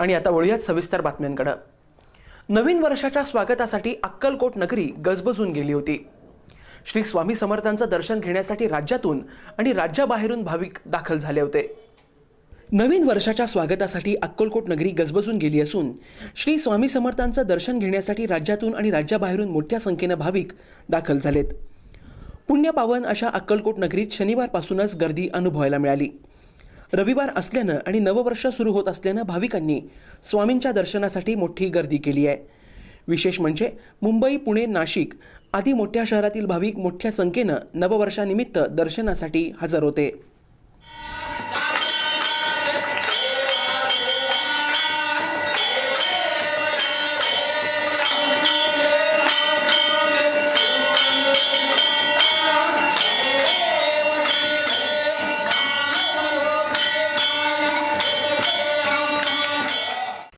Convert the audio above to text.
आणि आता वळूयात सविस्तर बातम्यांकडे. नवीन वर्षाच्या स्वागतासाठी अक्कलकोट नगरी गजबजून गेली होती. श्री स्वामी समर्थांचं दर्शन घेण्यासाठी राज्यातून आणि राज्याबाहेरून भाविक दाखल झाले होते. नवीन वर्षाच्या स्वागतासाठी अक्कलकोट नगरी गजबजून गेली असून श्री स्वामी समर्थांचं दर्शन घेण्यासाठी राज्यातून आणि राज्याबाहेरून मोठ्या संख्येनं भाविक दाखल झालेत. पुण्यपावन अशा अक्कलकोट नगरीत शनिवारपासूनच गर्दी अनुभवायला मिळाली. रविवार असल्यानं आणि नववर्ष सुरू होत असल्यानं भाविकांनी स्वामींच्या दर्शनासाठी मोठी गर्दी केली आहे. विशेष म्हणजे मुंबई पुणे नाशिक आदी मोठ्या शहरातील भाविक मोठ्या संख्येनं नववर्षानिमित्त दर्शनासाठी हजर होते.